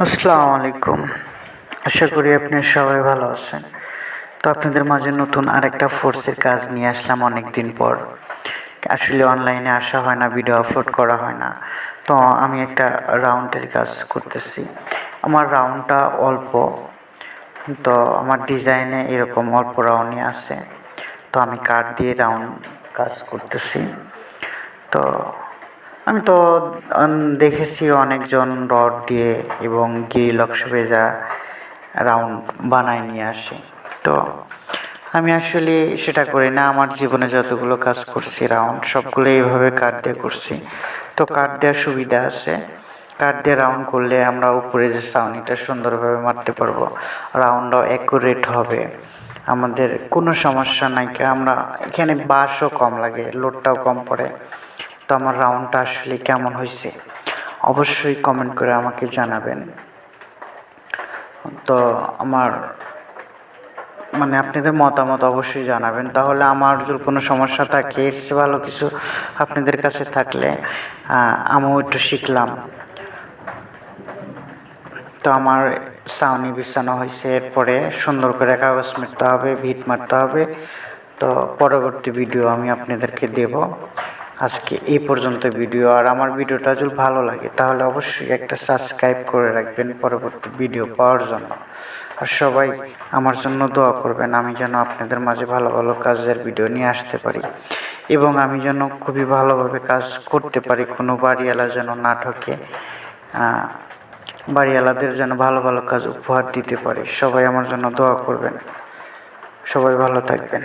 আসসালামু আলাইকুম। আশা করি আপনি সবাই ভালো আছেন। তো আপনাদের মাঝে নতুন আরেকটা ফোর্সের কাজ নিয়ে আসলাম অনেক দিন পর। আসলে অনলাইনে আসা হয় না ভিডিও আপলোড করা হয় না। তো আমি একটা রাউন্ডের কাজ করতেছি। আমার রাউন্ডটা অল্প। তো আমার ডিজাইনে এরকম অল্প রাউন্ডই আছে। তো আমি কাঠ দিয়ে রাউন্ড কাজ করতেছি। তো আমি তো দেখেছি অনেকজন রড দিয়ে এবং গিরিলক্স ভেজা রাউন্ড বানায় নিয়ে আসে। তো আমি আসলে সেটা করি না, আমার জীবনে যতগুলো কাজ করছি, রাউন্ড সবগুলো এইভাবে কাঠ দিয়ে করছি। তো কাঠ দেওয়ার সুবিধা আছে। কাঠ দিয়ে রাউন্ড করলে আমরা উপরে যে সাউনিটা সুন্দরভাবে মারতে পারব, রাউন্ডও অ্যাকুরেট হবে। আমাদের কোনো সমস্যা নাই আমরা এখানে বাসও কম লাগে, লোডটাও কম পড়ে। আমার রাউন্ডটা আসলে কেমন হয়েছে, অবশ্যই কমেন্ট করে আমাকে জানাবেন। তো আমার মানে আপনাদের মতামত অবশ্যই জানাবেন। তাহলে আমার যদি কোনো সমস্যা থাকে, এর চেয়ে ভালো কিছু আপনাদের কাছে থাকলে আমিও একটু শিখলাম। তো আমার সাউনি বিছানো হয়েছে, এরপরে সুন্দর করে কাগজ মারতে হবে ভিট মারতে হবে। তো পরবর্তী ভিডিও আমি আপনাদেরকে দেব। আজকে এই পর্যন্ত ভিডিও। আর আমার ভিডিওটা যদি ভালো লাগে, তাহলে অবশ্যই একটা সাবস্ক্রাইব করে রাখবেন পরবর্তী ভিডিও পাওয়ার জন্য। আর সবাই আমার জন্য দোয়া করবেন, আমি যেন আপনাদের মাঝে ভালো ভালো কাজের ভিডিও নিয়ে আসতে পারি। এবং আমি যেন খুবই ভালোভাবে কাজ করতে পারি, কোনো বাড়িওয়ালা যেন না ঠকে বাড়িওয়ালাদের যেন ভালো ভালো কাজ উপহার দিতে পারি। সবাই আমার জন্য দোয়া করবেন। সবাই ভালো থাকবেন।